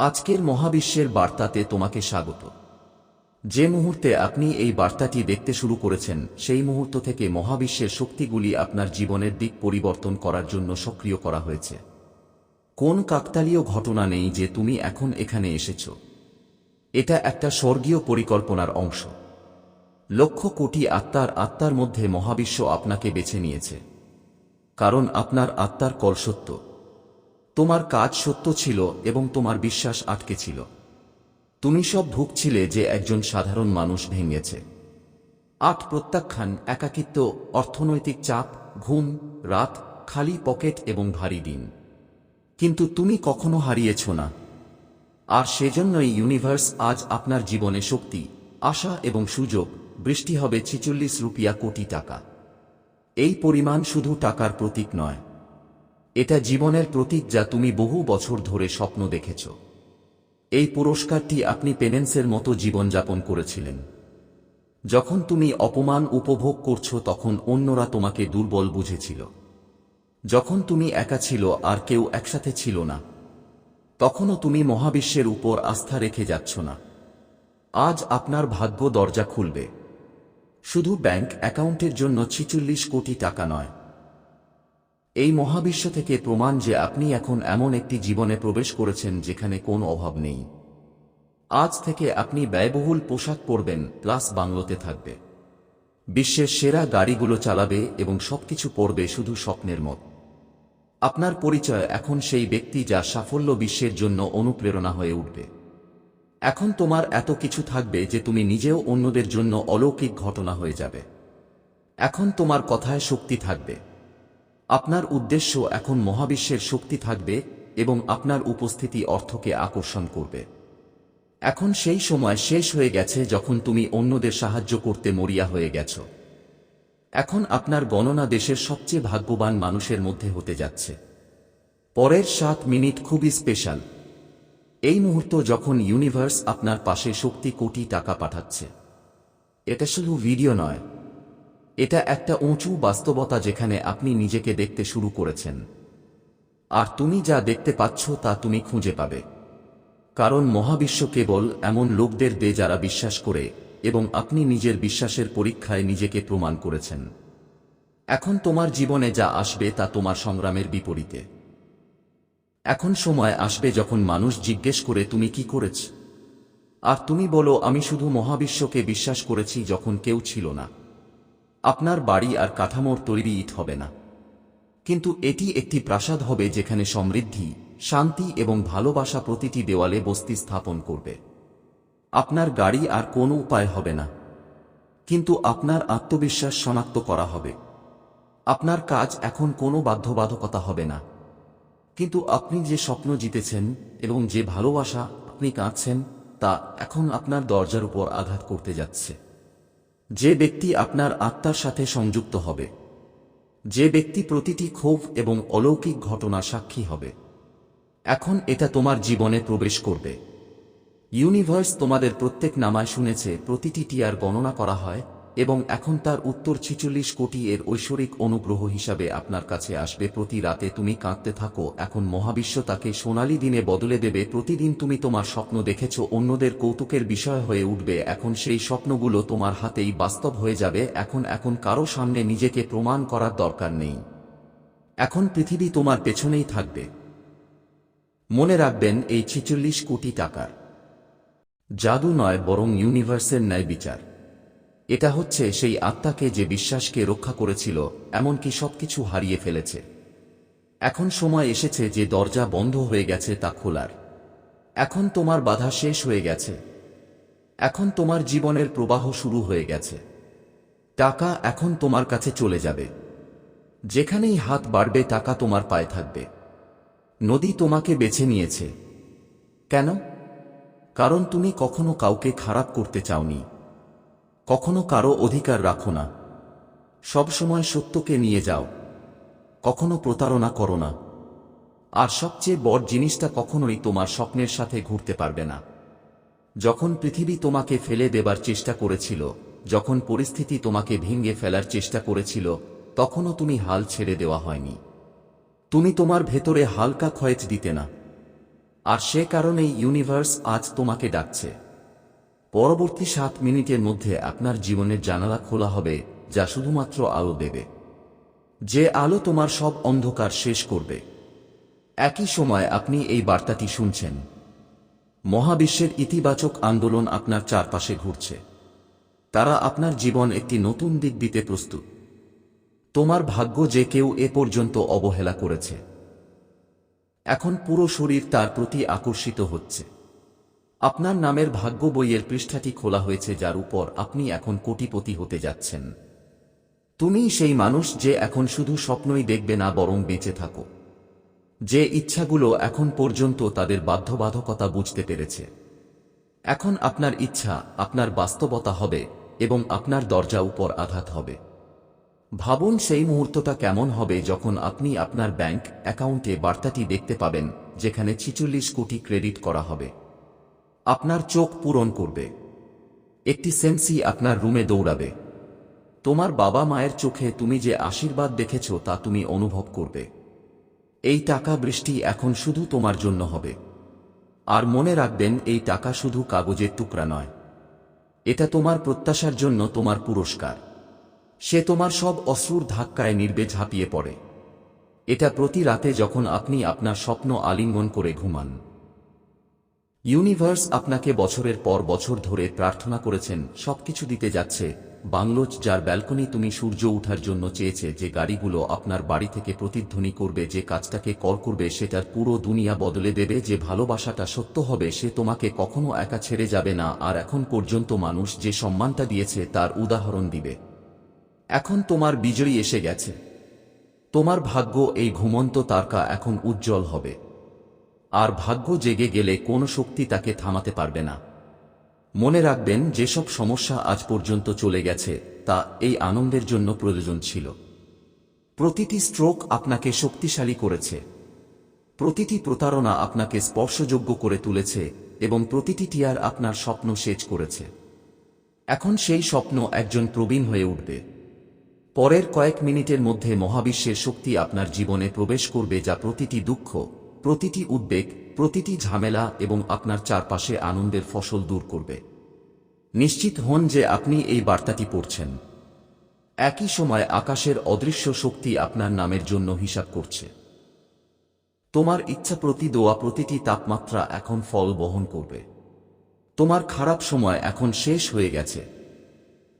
আজকের মহাবিশ্বের বার্তাতে তোমাকে স্বাগত। যে মুহূর্তে আপনি এই বার্তাটি দেখতে শুরু করেছেন, সেই মুহূর্ত থেকে মহাবিশ্বের শক্তিগুলি আপনার জীবনের দিক পরিবর্তন করার জন্য সক্রিয় করা হয়েছে। কোন কাকতালীয় ঘটনা নেই যে তুমি এখন এখানে এসেছ। এটা একটা স্বর্গীয় পরিকল্পনার অংশ। লক্ষ কোটি আত্মার আত্মার মধ্যে মহাবিশ্ব আপনাকে বেছে নিয়েছে। কারণ আপনার আত্মার কল সত্য তোমার কাজ সত্য ছিল এবং তোমার বিশ্বাস আটকে ছিল। তুমি সব ভুগছিলে যে একজন সাধারণ মানুষ ভেঙেছে। আট প্রত্যাখ্যান, একাকিত্ব, অর্থনৈতিক চাপ, ঘুম, রাত, খালি পকেট এবং ভারী দিন। কিন্তু তুমি কখনো হারিয়েছ না। আর সেজন্যই ইউনিভার্স আজ আপনার জীবনে শক্তি, আশা এবং সুযোগ, বৃষ্টি হবে ছিচল্লিশ রুপিয়া কোটি টাকা। এই পরিমাণ শুধু টাকার প্রতীক নয়। এটা জীবনের প্রতীক যা তুমি বহু বছর ধরে স্বপ্ন দেখেছ। এই পুরস্কারটি আপনি পেনেন্সের মতো জীবনযাপন করেছিলেন। যখন তুমি অপমান উপভোগ করছ তখন অন্যরা তোমাকে দুর্বল বুঝেছিল। যখন তুমি একা ছিল আর কেউ একসাথে ছিল না, তখনও তুমি মহাবিশ্বের উপর আস্থা রেখে যাচ্ছ না। আজ আপনার ভাগ্য দরজা খুলবে। শুধু ব্যাংক অ্যাকাউন্টের জন্য ছিচল্লিশ কোটি টাকা নয় এই মহাবিশ্ব থেকে প্রমাণ যে আপনি এখন এমন একটি জীবনে প্রবেশ করেছেন যেখানে কোনো অভাব নেই। আজ থেকে আপনি ব্যয়বহুল পোশাক পরবেন, প্লাস বাংলোতে থাকবে। বিশ্বের সেরা গাড়িগুলো চালাবে এবং সবকিছু পড়বে শুধু স্বপ্নের মত। আপনার পরিচয় এখন সেই ব্যক্তি যা সাফল্য বিশ্বের জন্য অনুপ্রেরণা হয়ে উঠবে। এখন তোমার এত কিছু থাকবে যে তুমি নিজেও অন্যদের জন্য অলৌকিক ঘটনা হয়ে যাবে। এখন তোমার কথায় শক্তি থাকবে। আপনার উদ্দেশ্য এখন মহাবিশ্বের শক্তি থাকবে এবং আপনার উপস্থিতি অর্থকে আকর্ষণ করবে। এখন সেই সময় শেষ হয়ে গেছে যখন তুমি অন্যদের সাহায্য করতে মরিয়া হয়ে গেছ। এখন আপনার গণনা দেশের সবচেয়ে ভাগ্যবান মানুষের মধ্যে হতে যাচ্ছে। পরের সাত মিনিট খুবই স্পেশাল। এই মুহূর্ত যখন ইউনিভার্স আপনার পাশে শক্তি কোটি টাকা পাঠাচ্ছে। এটা শুধু ভিডিও নয় এটা একটা উঁচু বাস্তবতা যেখানে আপনি নিজেকে দেখতে শুরু করেছেন। আর তুমি যা দেখতে পাচ্ছ তা তুমি খুঁজে পাবে। কারণ মহাবিশ্ব কেবল এমন লোকদের দে যারা বিশ্বাস করে, এবং আপনি নিজের বিশ্বাসের পরীক্ষায় নিজেকে প্রমাণ করেছেন। এখন তোমার জীবনে যা আসবে তা তোমার সংগ্রামের বিপরীতে। এখন সময় আসবে যখন মানুষ জিজ্ঞেস করে, তুমি কি করেছ? আর তুমি বলো, আমি শুধু মহাবিশ্বকে বিশ্বাস করেছি যখন কেউ ছিল না। আপনার বাড়ি আর কাঠামোর তৈরি ইট হবে না। কিন্তু এটি একটি প্রাসাদ হবে যেখানে সমৃদ্ধি, শান্তি এবং ভালোবাসা প্রতিটি দেওয়ালে বস্তি স্থাপন করবে। আপনার গাড়ি আর কোনো উপায় হবে না। কিন্তু আপনার আত্মবিশ্বাস শনাক্ত করা হবে। আপনার কাজ এখন কোনো বাধ্যবাধকতা হবে না। কিন্তু আপনি যে স্বপ্ন জিতেছেন এবং যে ভালোবাসা আপনি কাঁদছেন, তা এখন আপনার দরজার উপর আঘাত করতে যাচ্ছে। যে ব্যক্তি আপনার আত্মার সাথে সংযুক্ত হবে, যে ব্যক্তি প্রতিটি ক্ষোভ এবং অলৌকিক ঘটনা সাক্ষী হবে। এখন এটা তোমার জীবনে প্রবেশ করবে। ইউনিভার্স তোমাদের প্রত্যেক নামায় শুনেছে, প্রতিটি টিয়ার গণনা করা হয় এবং এখন তার উত্তর ছিচল্লিশ কোটি এর ঐশ্বরিক অনুগ্রহ হিসাবে আপনার কাছে আসবে। প্রতি রাতে তুমি কাঁদতে থাকো। এখন মহাবিশ্ব তাকে সোনালি দিনে বদলে দেবে। প্রতিদিন তুমি তোমার স্বপ্ন দেখেছ, অন্যদের কৌতুকের বিষয় হয়ে উঠবে। এখন সেই স্বপ্নগুলো তোমার হাতেই বাস্তব হয়ে যাবে। এখন এখন কারও সামনে নিজেকে প্রমাণ করার দরকার নেই। এখন পৃথিবী তোমার পেছনেই থাকবে। মনে রাখবেন, এই ছিচল্লিশ কোটি টাকার জাদু নয়, বরং ইউনিভার্সের ন্যায় বিচার এটা হচ্ছে সেই আত্মাকে যে বিশ্বাসকে রক্ষা করেছিল, এমনকি সবকিছু হারিয়ে ফেলেছে। এখন সময় এসেছে যে দরজা বন্ধ হয়ে গেছে তা খোলার। এখন তোমার বাধা শেষ হয়ে গেছে। এখন তোমার জীবনের প্রবাহ শুরু হয়ে গেছে। টাকা এখন তোমার কাছে চলে যাবে। যেখানেই হাত বাড়বে, টাকা তোমার পায়ে থাকবে। নদী তোমাকে বেছে নিয়েছে। কেন? কারণ তুমি কখনো কাউকে খারাপ করতে চাওনি। কখনো কারও অধিকার রাখো না। সবসময় সত্যকে নিয়ে যাও। কখনো প্রতারণা করো না। আর সবচেয়ে বড় জিনিসটা কখনোই তোমার স্বপ্নের সাথে ঘুরতে পারবে না। যখন পৃথিবী তোমাকে ফেলে দেবার চেষ্টা করেছিল, যখন পরিস্থিতি তোমাকে ভেঙে ফেলার চেষ্টা করেছিল, তখনও তুমি হাল ছেড়ে দেওয়া হয়নি। তুমি তোমার ভেতরে হালকা ক্ষয়েচ দিতে না। আর সে কারণেই ইউনিভার্স আজ তোমাকে ডাকছে। পরবর্তী সাত মিনিটের মধ্যে আপনার জীবনের জানালা খোলা হবে, যা শুধুমাত্র আলো দেবে। যে আলো তোমার সব অন্ধকার শেষ করবে। একই সময় আপনি এই বার্তাটি শুনছেন। মহাবিশ্বের ইতিবাচক আন্দোলন আপনার চারপাশে ঘুরছে। তারা আপনার জীবন একটি নতুন দিক দিতে প্রস্তুত। তোমার ভাগ্য যে কেউ এ পর্যন্ত অবহেলা করেছে। এখন পুরো শরীর তার প্রতি আকর্ষিত হচ্ছে। আপনার নামের ভাগ্য বইয়ের পৃষ্ঠাটি খোলা হয়েছে যার উপর আপনি এখন কোটিপতি হতে যাচ্ছেন। তুমি সেই মানুষ যে এখন শুধু স্বপ্নই দেখবে না বরং বেঁচে থাকো। যে ইচ্ছাগুলো এখন পর্যন্ত তাদের বাধ্যবাধকতা বুঝতে পেরেছে। এখন আপনার ইচ্ছা, আপনার বাস্তবতা হবে এবং আপনার দরজা উপর আঘাত হবে। ভাবুন সেই মুহূর্তটা কেমন হবে যখন আপনি আপনার ব্যাংক অ্যাকাউন্টে বার্তাটি দেখতে পাবেন, যেখানে ছিচল্লিশ কোটি ক্রেডিট করা হবে। আপনার চোখ পূরণ করবে। একটি সেন্সি আপনার রুমে দৌড়াবে। তোমার বাবা মায়ের চোখে তুমি যে আশীর্বাদ দেখেছ তা তুমি অনুভব করবে। এই টাকা বৃষ্টি এখন শুধু তোমার জন্য হবে। আর মনে রাখবেন, এই টাকা শুধু কাগজের টুকরা নয়। এটা তোমার প্রত্যাশার জন্য তোমার পুরস্কার। সে তোমার সব অশ্রুর ধাক্কায় নির্বে ঝাঁপিয়ে পড়ে। এটা প্রতি রাতে যখন আপনি আপনার স্বপ্ন আলিঙ্গন করে ঘুমান। ইউনিভার্স আপনাকে বছরের পর বছর ধরে প্রার্থনা করেছেন, সবকিছু দিতে যাচ্ছে। বাংলোজ যার ব্যালকনি তুমি সূর্য উঠার জন্য চেয়েছে, যে গাড়িগুলো আপনার বাড়ি থেকে প্রতিধ্বনি করবে, যে কাজটাকে কল করবে, সেটার পুরো দুনিয়া বদলে দেবে, যে ভালোবাসাটা সত্য হবে, সে তোমাকে কখনো একা ছেড়ে যাবে না, আর এখন পর্যন্ত মানুষ যে সম্মানটা দিয়েছে, তার উদাহরণ দিবে। এখন তোমার বিজয়ী এসে গেছে। তোমার ভাগ্য এই ঘুমন্ত তারকা এখন উজ্জ্বল হবে। আর ভাগ্য জেগে গেলে কোনো শক্তি তাকে থামাতে পারবে না। মনে রাখবেন, যেসব সমস্যা আজ পর্যন্ত চলে গেছে, তা এই আনন্দের জন্য প্রয়োজন ছিল। প্রতিটি স্ট্রোক আপনাকে শক্তিশালী করেছে। প্রতিটি প্রতারণা আপনাকে স্পর্শযোগ্য করে তুলেছে এবং প্রতিটি টিয়ার আপনার স্বপ্ন সেচ করেছে। এখন সেই স্বপ্ন একজন প্রবীণ হয়ে উঠবে। পরের কয়েক মিনিটের মধ্যে মহাবিশ্বের শক্তি আপনার জীবনে প্রবেশ করবে যা প্রতিটি দুঃখ প্রতিটি উদ্বেগ, প্রতিটি ঝামেলা এবং আপনার চারপাশে আনন্দের ফসল দূর করবে। নিশ্চিত হন যে আপনি এই বার্তাটি পড়ছেন। একই সময় আকাশের অদৃশ্য শক্তি আপনার নামের জন্য হিসাব করছে। তোমার ইচ্ছা প্রতি দোয়া প্রতিটি তাপমাত্রা এখন ফল বহন করবে। তোমার খারাপ সময় এখন শেষ হয়ে গেছে।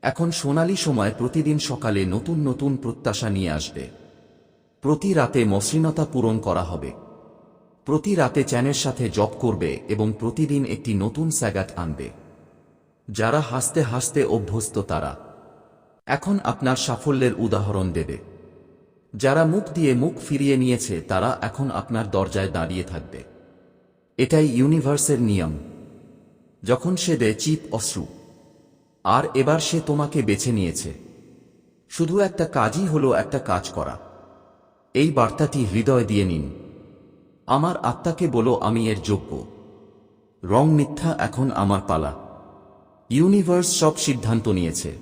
এখন সোনালি সময় প্রতিদিন সকালে নতুন নতুন প্রত্যাশা নিয়ে আসবে। প্রতি রাতে মসৃণতা পূরণ করা হবে। প্রতি রাতে চ্যানের সাথে জপ করবে এবং প্রতিদিন একটি নতুন স্যাগাট আনবে। যারা হাসতে হাসতে অভ্যস্ত তারা। এখন আপনার সাফল্যের উদাহরণ দেবে। যারা মুখ দিয়ে মুখ ফিরিয়ে নিয়েছে তারা এখন আপনার দরজায় দাঁড়িয়ে থাকবে। এটাই ইউনিভার্সের নিয়ম। যখন সে দেয় চিপ অশ্রু, আর এবার সে তোমাকে বেছে নিয়েছে। শুধু একটা কাজই হলো একটা কাজ করা। এই বার্তাটি হৃদয় দিয়ে নিন। আমার আত্মাকে বলো, আমি এর যোগ্য। রং মিথ্যা এখন আমার পালা। ইউনিভার্স সব সিদ্ধান্ত নিয়েছে।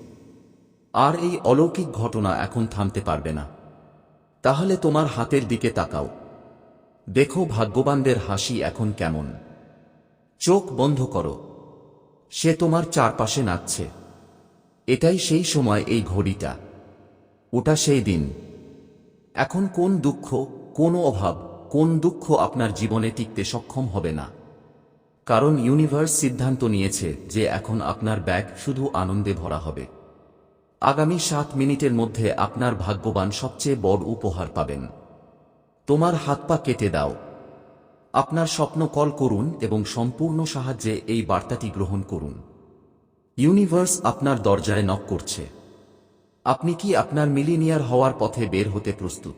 আর এই অলৌকিক ঘটনা এখন থামতে পারবে না। তাহলে তোমার হাতের দিকে তাকাও। দেখো ভাগ্যবানদের হাসি এখন কেমন। চোখ বন্ধ করো। সে তোমার চারপাশে নাচছে। এটাই সেই সময়, এই ঘড়িটা। ওটা সেই দিন। এখন কোন দুঃখ, কোন অভাব কোন দুঃখ আপনার জীবনে টিকতে সক্ষম হবে না। কারণ ইউনিভার্স সিদ্ধান্ত নিয়েছে যে এখন আপনার ব্যাগ শুধু আনন্দে ভরা হবে। আগামী সাত মিনিটের মধ্যে আপনার ভাগ্যবান সবচেয়ে বড় উপহার পাবেন। তোমার হাত পা কেটে দাও। আপনার স্বপ্ন কল করুন এবং সম্পূর্ণ সাহায্যে এই বার্তাটি গ্রহণ করুন। ইউনিভার্স আপনার দরজায় নক করছে। আপনি কি আপনার মিলিনিয়ার হওয়ার পথে বের হতে প্রস্তুত?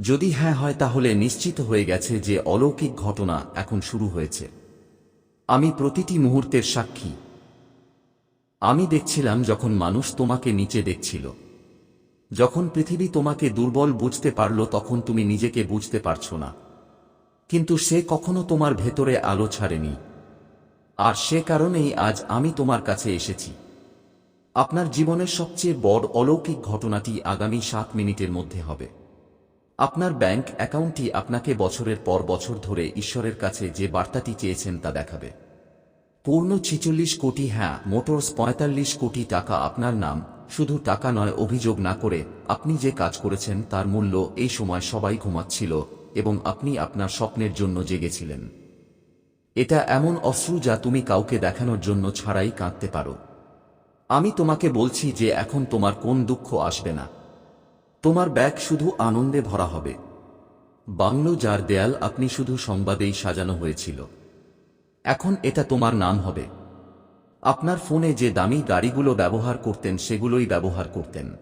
যদি হ্যাঁ হয় তাহলে নিশ্চিত হয়ে গেছে যে অলৌকিক ঘটনা এখন শুরু হয়েছে। আমি প্রতিটি মুহূর্তের সাক্ষী। আমি দেখছিলাম যখন মানুষ তোমাকে নিচে দেখছিল। যখন পৃথিবী তোমাকে দুর্বল বুঝতে পারল তখন তুমি নিজেকে বুঝতে পারছ না। কিন্তু সে কখনো তোমার ভেতরে আলো ছাড়েনি। আর সে কারণেই আজ আমি তোমার কাছে এসেছি। আপনার জীবনের সবচেয়ে বড় অলৌকিক ঘটনাটি আগামী সাত মিনিটের মধ্যে হবে। আপনার ব্যাংক অ্যাকাউন্টটি আপনাকে বছরের পর বছর ধরে ঈশ্বরের কাছে যে বার্তাটি চেয়েছেন তা দেখাবে। পূর্ণ ছিচল্লিশ কোটি হ্যাঁ মোটরস পঁয়তাল্লিশ কোটি টাকা আপনার নাম, শুধু টাকা নয়, অভিযোগ না করে আপনি যে কাজ করেছেন তার মূল্য এই সময় সবাই ঘুমাচ্ছিল এবং আপনি আপনার স্বপ্নের জন্য জেগেছিলেন। এটা এমন অশ্রু যা তুমি কাউকে দেখানোর জন্য ছাড়াই কাঁদতে পারো। আমি তোমাকে বলছি যে এখন তোমার কোন দুঃখ আসবে না। তোমার ব্যাগ শুধু আনন্দে ভরা হবে। বাংলো যার দেয়াল আপনি শুধু সংবাদেই সাজানো হয়েছিল। এখন এটা তোমার নাম হবে। আপনার ফোনে যে দামি গাড়িগুলো ব্যবহার করতেন সেগুলোই ব্যবহার করতেন।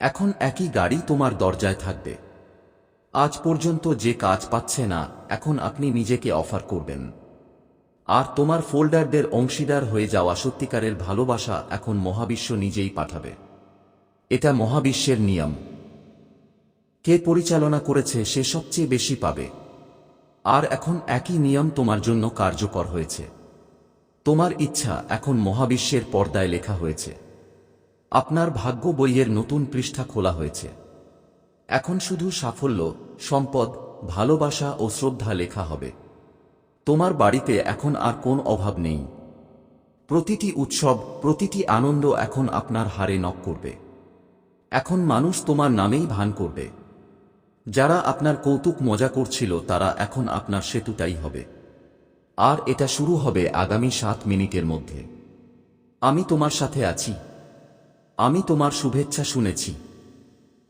এখন একই গাড়ি তোমার দরজায় থাকবে। আজ পর্যন্ত যে কাজ পাচ্ছে না, এখন আপনি নিজেকে অফার করবেন। আর তোমার ফোল্ডারদের অংশীদার হয়ে যাওয়া সত্যিকারের ভালোবাসা এখন মহাবিশ্ব নিজেই পাঠাবে। এটা মহাবিশ্বের নিয়ম। কে পরিচালনা করেছে সে সবচেয়ে বেশি পাবে। আর এখন একই নিয়ম তোমার জন্য কার্যকর হয়েছে। তোমার ইচ্ছা এখন মহাবিশ্বের পর্দায় লেখা হয়েছে। আপনার ভাগ্য বইয়ের নতুন পৃষ্ঠা খোলা হয়েছে। এখন শুধু সাফল্য, সম্পদ, ভালোবাসা ও শ্রদ্ধা লেখা হবে। তোমার বাড়িতে এখন আর কোন অভাব নেই। প্রতিটি উৎসব, প্রতিটি আনন্দ এখন আপনার হারে নক করবে। এখন মানুষ তোমার নামেই ভান করবে। যারা আপনার কৌতুক মজা করছিল, তারা এখন আপনার সেতুটাই হবে। আর এটা শুরু হবে আগামী সাত মিনিটের মধ্যে। আমি তোমার সাথে আছি। আমি তোমার শুভেচ্ছা শুনেছি।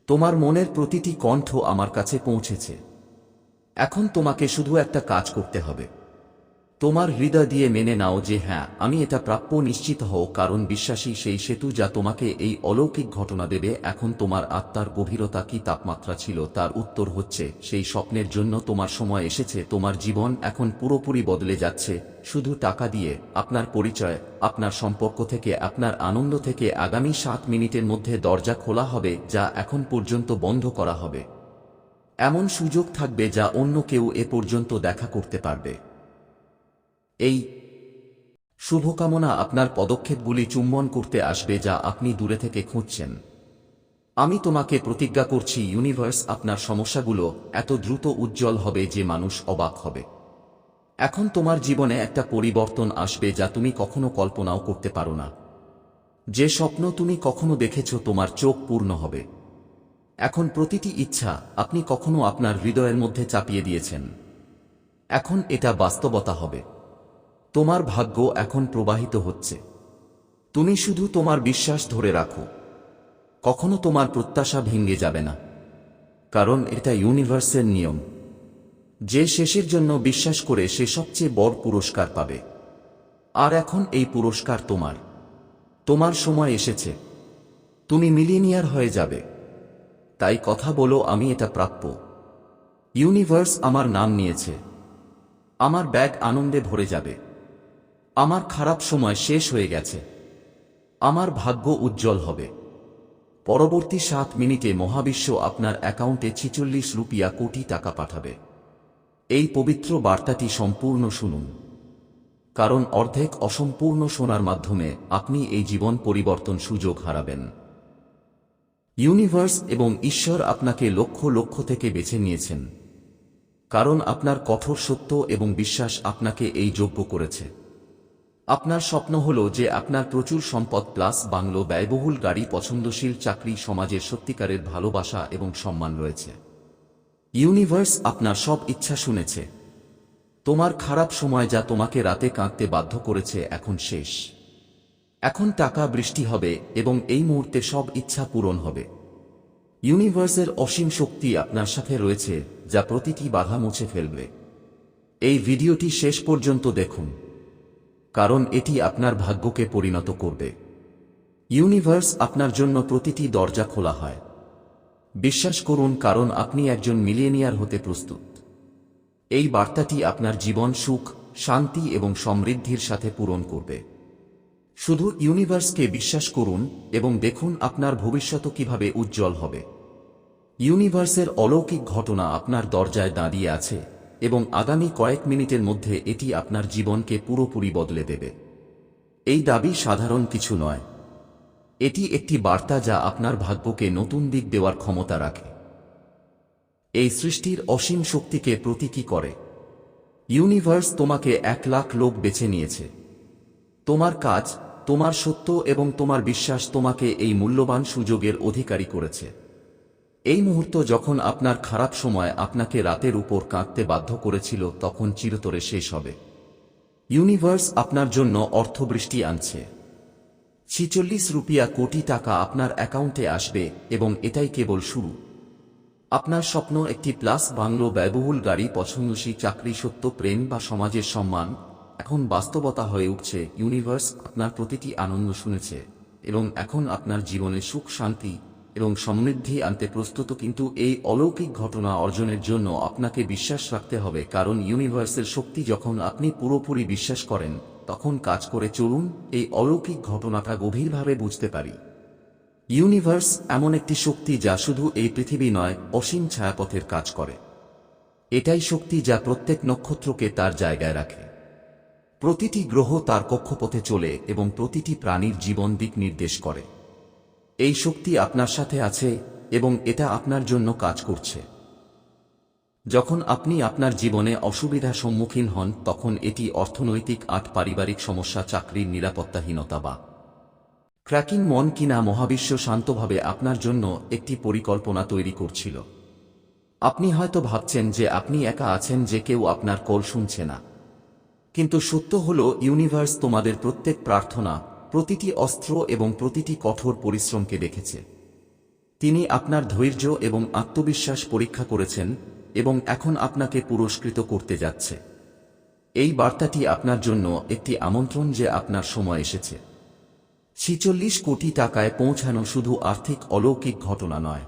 তোমার মনের প্রতিটি কণ্ঠ আমার কাছে পৌঁছেছে। এখন তোমাকে শুধু একটা কাজ করতে হবে। তোমার হৃদয় দিয়ে মেনে নাও যে হ্যাঁ আমি এটা প্রাপ্য নিশ্চিত হও, কারণ বিশ্বাসী সেই সেতু যা তোমাকে এই অলৌকিক ঘটনা দেবে। এখন তোমার আত্মার গভীরতা কি তাপমাত্রা ছিল? তার উত্তর হচ্ছে, সেই স্বপ্নের জন্য তোমার সময় এসেছে, তোমার জীবন এখন পুরোপুরি বদলে যাচ্ছে। শুধু টাকা দিয়ে, আপনার পরিচয়, আপনার সম্পর্ক থেকে, আপনার আনন্দ থেকে আগামী সাত মিনিটের মধ্যে দরজা খোলা হবে, যা এখন পর্যন্ত বন্ধ করা হবে। এমন সুযোগ থাকবে যা অন্য কেউ এ পর্যন্ত দেখা করতে পারবে। এই শুভকামনা আপনার পদক্ষেপগুলি চুম্বন করতে আসবে যা আপনি দূরে থেকে খুঁজছেন। আমি তোমাকে প্রতিজ্ঞা করছি, ইউনিভার্স, আপনার সমস্যাগুলো এত দ্রুত উজ্জ্বল হবে যে মানুষ অবাক হবে। এখন তোমার জীবনে একটা পরিবর্তন আসবে যা তুমি কখনো কল্পনাও করতে পারো না। যে স্বপ্ন তুমি কখনো দেখেছ, তোমার চোখ পূর্ণ হবে। এখন প্রতিটি ইচ্ছা আপনি কখনো আপনার হৃদয়ের মধ্যে চাপিয়ে দিয়েছেন। এখন এটা বাস্তবতা হবে। তোমার ভাগ্য এখন প্রবাহিত হচ্ছে। তুমি শুধু তোমার বিশ্বাস ধরে রাখো। কখনো তোমার প্রত্যাশা ভেঙে যাবে না। কারণ এটা ইউনিভার্সের নিয়ম। যে শেষের জন্য বিশ্বাস করে সে সবচেয়ে বড় পুরস্কার পাবে। আর এখন এই পুরস্কার তোমার। তোমার সময় এসেছে। তুমি মিলিনিয়ার হয়ে যাবে। তাই কথা বলো, আমি এটা প্রাপ্য। ইউনিভার্স আমার নাম নিয়েছে। আমার ব্যাগ আনন্দে ভরে যাবে। আমার খারাপ সময় শেষ হয়ে গেছে। আমার ভাগ্য উজ্জ্বল হবে। পরবর্তী সাত মিনিটে মহাবিশ্ব আপনার অ্যাকাউন্টে ছিচল্লিশ রুপিয়া কোটি টাকা পাঠাবে। এই পবিত্র বার্তাটি সম্পূর্ণ শুনুন। কারণ অর্ধেক অসম্পূর্ণ শোনার মাধ্যমে আপনি এই জীবন পরিবর্তন সুযোগ হারাবেন। ইউনিভার্স এবং ঈশ্বর আপনাকে লক্ষ লক্ষ থেকে বেছে নিয়েছেন। কারণ আপনার কঠোর সত্য এবং বিশ্বাস আপনাকে এই যোগ্য করেছে। আপনার স্বপ্ন হল যে আপনার প্রচুর সম্পদ প্লাস বাংলো ব্যয়বহুল গাড়ি, পছন্দশীল চাকরি, সমাজের সত্যিকারের ভালোবাসা এবং সম্মান রয়েছে। ইউনিভার্স আপনার সব ইচ্ছা শুনেছে। তোমার খারাপ সময় যা তোমাকে রাতে কাঁদতে বাধ্য করেছে এখন শেষ। এখন টাকা বৃষ্টি হবে এবং এই মুহূর্তে সব ইচ্ছা পূরণ হবে। ইউনিভার্সের অসীম শক্তি আপনার সাথে রয়েছে, যা প্রতিটি বাধা মুছে ফেলবে। এই ভিডিওটি শেষ পর্যন্ত দেখুন। কারণ এটি আপনার ভাগ্যকে পরিণত করবে। ইউনিভার্স আপনার জন্য প্রতিটি দরজা খোলা হয়। বিশ্বাস করুন, কারণ আপনি একজন মিলিয়নিয়ার হতে প্রস্তুত। এই বার্তাটি আপনার জীবন সুখ, শান্তি এবং সমৃদ্ধির সাথে পূরণ করবে। শুধু ইউনিভার্সকে বিশ্বাস করুন এবং দেখুন আপনার ভবিষ্যৎ কীভাবে উজ্জ্বল হবে। ইউনিভার্সের অলৌকিক ঘটনা আপনার দরজায় দাঁড়িয়ে আছে। এবং আগামী কয়েক মিনিটের মধ্যে এটি আপনার জীবনকে পুরোপুরি বদলে দেবে। এই দাবি সাধারণ কিছু নয়। এটি একটি বার্তা যা আপনার ভাগ্যকে নতুন দিক দেওয়ার ক্ষমতা রাখে। এই সৃষ্টির অসীম শক্তিকে প্রতীকী করে। ইউনিভার্স তোমাকে এক লাখ লোক বেছে নিয়েছে। তোমার কাজ, তোমার সত্য এবং তোমার বিশ্বাস তোমাকে এই মূল্যবান সুযোগের অধিকারী করেছে। এই মুহূর্ত যখন আপনার খারাপ সময় আপনাকে রাতের উপর কাঁদতে বাধ্য করেছিল, তখন চিরতরে শেষ হবে। ইউনিভার্স আপনার জন্য অর্থবৃষ্টি আনছে। ছিচল্লিশ রুপিয়া কোটি টাকা আপনার অ্যাকাউন্টে আসবে এবং এটাই কেবল শুরু। আপনার স্বপ্ন একটি প্লাস বাংলো ব্যয়বহুল গাড়ি পছন্দসী চাকরি, সত্য প্রেম বা সমাজের সম্মান। এখন বাস্তবতা হয়ে উঠছে, ইউনিভার্স আপনার প্রতিটি আনন্দ শুনেছে এবং এখন আপনার জীবনে সুখ, শান্তি এবং সমৃদ্ধি আনতে প্রস্তুত, কিন্তু এই অলৌকিক ঘটনা অর্জনের জন্য আপনাকে বিশ্বাস রাখতে হবে, কারণ ইউনিভার্সের শক্তি যখন আপনি পুরোপুরি বিশ্বাস করেন, তখন কাজ করে চলুন, এই অলৌকিক ঘটনাটা গভীরভাবে বুঝতে পারি। ইউনিভার্স এমন একটি শক্তি যা শুধু এই পৃথিবী নয়, অসীম ছায়াপথের কাজ করে। এটাই শক্তি যা প্রত্যেক নক্ষত্রকে তার জায়গায় রাখে। প্রতিটি গ্রহ তার কক্ষপথে চলে এবং প্রতিটি প্রাণীর জীবন দিক নির্দেশ করে। এই শক্তি আপনার সাথে আছে এবং এটা আপনার জন্য কাজ করছে। যখন আপনি আপনার জীবনে অসুবিধা সম্মুখীন হন, তখন এটি অর্থনৈতিক আট পারিবারিক সমস্যা, চাকরির নিরাপত্তাহীনতা বা ক্র্যাকিং মন কিনা মহাবিশ্ব শান্তভাবে আপনার জন্য একটি পরিকল্পনা তৈরি করছিল। আপনি হয়তো ভাবছেন যে আপনি একা আছেন যে কেউ আপনার কল শুনছে না। কিন্তু সত্য হল, ইউনিভার্স তোমাদের প্রত্যেক প্রার্থনা প্রতিটি অস্ত্র এবং প্রতিটি কঠোর পরিশ্রমকে দেখেছে। তিনি আপনার ধৈর্য এবং আত্মবিশ্বাস পরীক্ষা করেছেন এবং এখন আপনাকে পুরস্কৃত করতে যাচ্ছে। এই বার্তাটি আপনার জন্য একটি আমন্ত্রণ যে আপনার সময় এসেছে। ছিচল্লিশ কোটি টাকায় পৌঁছানো শুধু আর্থিক অলৌকিক ঘটনা নয়।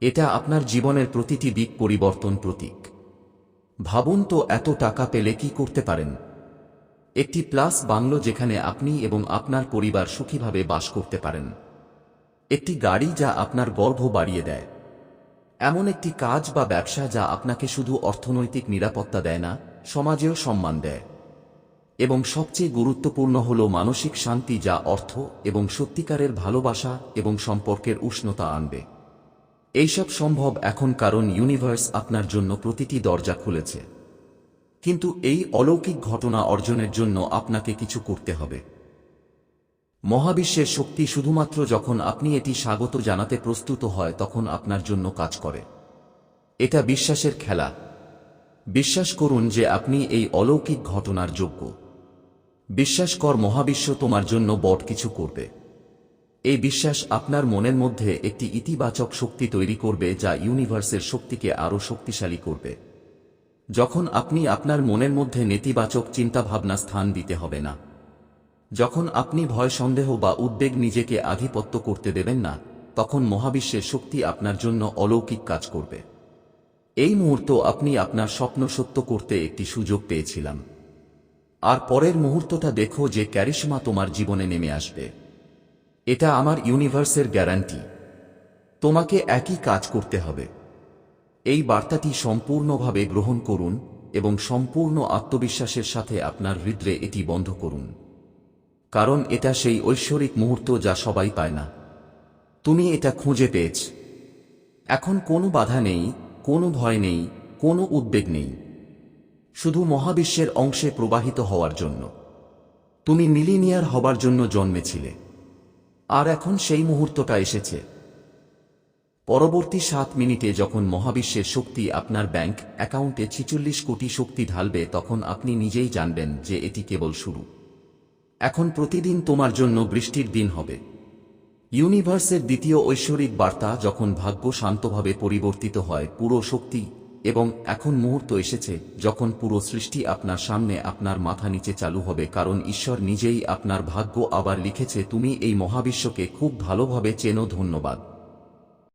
এটা আপনার জীবনের প্রতিটি দিক পরিবর্তন প্রতীক। ভাবুন তো এত টাকা পেলে কি করতে পারেন? একটি প্লাস বাংলো যেখানে আপনি এবং আপনার পরিবার সুখীভাবে বাস করতে পারেন। একটি গাড়ি যা আপনার গর্ভ বাড়িয়ে দেয়। এমন একটি কাজ বা ব্যবসা যা আপনাকে শুধু অর্থনৈতিক নিরাপত্তা দেয় না, সমাজেও সম্মান দেয়। এবং সবচেয়ে গুরুত্বপূর্ণ হল মানসিক শান্তি যা অর্থ এবং সত্যিকারের ভালোবাসা এবং সম্পর্কের উষ্ণতা আনবে। এইসব সম্ভব এখন কারণ ইউনিভার্স আপনার জন্য প্রতিটি দরজা খুলেছে। কিন্তু এই অলৌকিক ঘটনা অর্জনের জন্য আপনাকে কিছু করতে হবে। মহাবিশ্বের শক্তি শুধুমাত্র যখন আপনি এটি স্বাগত জানাতে প্রস্তুত হয়, তখন আপনার জন্য কাজ করে। এটা বিশ্বাসের খেলা। বিশ্বাস করুন যে আপনি এই অলৌকিক ঘটনার যোগ্য। বিশ্বাস কর, মহাবিশ্ব তোমার জন্য বট কিছু করবে। এই বিশ্বাস আপনার মনের মধ্যে একটি ইতিবাচক শক্তি তৈরি করবে, যা ইউনিভার্সের শক্তিকে আরও শক্তিশালী করবে। যখন আপনি আপনার মনের মধ্যে নেতিবাচক চিন্তাভাবনা স্থান দিতে হবে না। যখন আপনি ভয় সন্দেহ বা উদ্বেগ নিজেকে আধিপত্য করতে দেবেন না, তখন মহাবিশ্বের শক্তি আপনার জন্য অলৌকিক কাজ করবে। এই মুহূর্ত আপনি আপনার স্বপ্ন সত্য করতে একটি সুযোগ পেয়েছিলাম। আর পরের মুহূর্তটা দেখো যে ক্যারিশমা তোমার জীবনে নেমে আসবে। এটা আমার ইউনিভার্সের গ্যারান্টি। তোমাকে একই কাজ করতে হবে। এই বার্তাটি সম্পূর্ণভাবে গ্রহণ করুন এবং সম্পূর্ণ আত্মবিশ্বাসের সাথে আপনার হৃদয়ে এটি বন্ধ করুন। কারণ এটা সেই ঐশ্বরিক মুহূর্ত যা সবাই পায় না। তুমি এটা খুঁজে পেয়েছ। এখন কোনো বাধা নেই, কোনো ভয় নেই, কোনো উদ্বেগ নেই। শুধু মহাবিশ্বের অংশে প্রবাহিত হওয়ার জন্য। তুমি মিলিনিয়ার হবার জন্য জন্মেছিলে। আর এখন সেই মুহূর্তটা এসেছে। পরবর্তী সাত মিনিটে যখন মহাবিশ্বের শক্তি আপনার ব্যাংক অ্যাকাউন্টে ছিচল্লিশ কোটি শক্তি ঢালবে, তখন আপনি নিজেই জানবেন যে এটি কেবল শুরু। এখন প্রতিদিন তোমার জন্য বৃষ্টির দিন হবে। ইউনিভার্সের দ্বিতীয় ঐশ্বরিক বার্তা যখন ভাগ্য শান্তভাবে পরিবর্তিত হয়, পুরো শক্তি এবং এখন মুহূর্ত এসেছে, যখন পুরো সৃষ্টি আপনার সামনে আপনার মাথা নিচে চালু হবে, কারণ ঈশ্বর নিজেই আপনার ভাগ্য আবার লিখেছে, তুমি এই মহাবিশ্বকে খুব ভালোভাবে চেনো, ধন্যবাদ।